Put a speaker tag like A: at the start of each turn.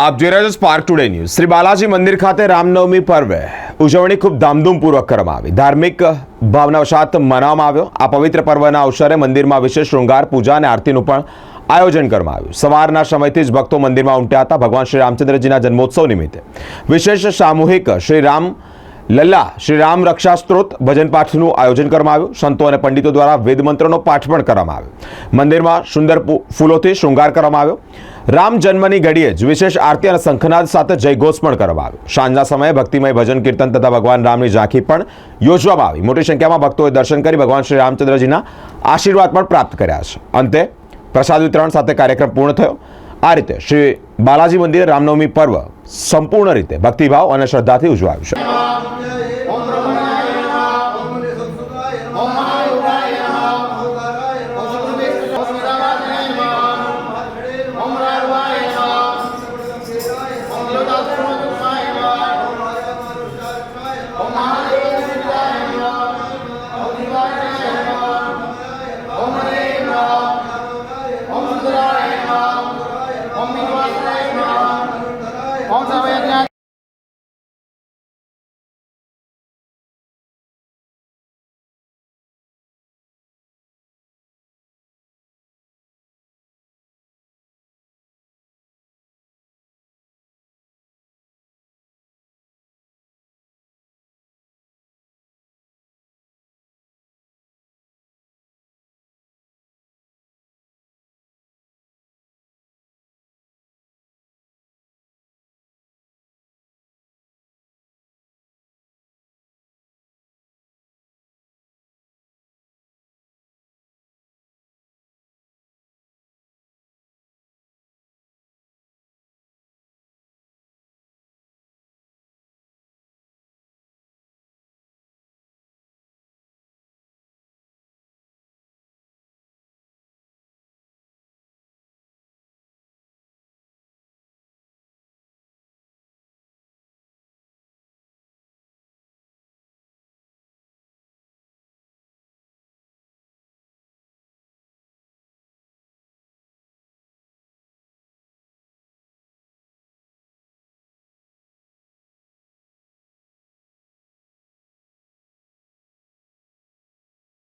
A: આપ જોઈ રહ્યા છો spark today news Shri Balaji મંદિર ખાતે રામનવમી પર્વે ઉજવણી ખૂબ ધામધૂમપૂર્વક કરવામાં આવી. ધાર્મિક ભાવનાવશાત મનાવવામાં આવ્યો. આ પવિત્ર પર્વના અવસરે મંદિરમાં વિશેષ શૃંગાર, પૂજા અને આરતીનું પણ આયોજન કરવામાં આવ્યું. સવારના સમયથી જ ભક્તો મંદિરમાં ઉમટ્યા હતા. ભગવાન શ્રી રામચંદ્રજીના જન્મોત્સવ નિમિત્તે. વિશેષ સામૂહિક શ્રી રામ લલ્લા, શ્રી રામ રક્ષા સ્ત્રોત ભજન પાઠનું આયોજન કરવામાં આવ્યું. સંતો અને પંડિતો દ્વારા વેદ મંત્રનો પાઠ પણ કરવામાં આવ્યો. મંદિરમાં સુંદર ફૂલોથી શૃંગાર કરવામાં આવ્યો. રામ જન્મની ઘડીએ જ વિશેષ આરતી અને શંખનાદ સાથે જયઘોષ પણ કરવામાં આવ્યો સાંજના સમયે ભક્તિમય ભજન કીર્તન તથા ભગવાન રામની ઝાંખી પણ યોજવામાં આવી મોટી સંખ્યામાં ભક્તોએ દર્શન કરી ભગવાન શ્રી રામચંદ્રજીના આશીર્વાદ પણ પ્રાપ્ત કર્યા છે અંતે પ્રસાદ વિતરણ સાથે કાર્યક્રમ પૂર્ણ થયો આ રીતે શ્રી બાલાજી મંદિરે રામનવમી પર્વ સંપૂર્ણ રીતે ભક્તિભાવ અને શ્રદ્ધાથી ઉજવાયું છે
B: ઓમ સર્વયજ્ઞ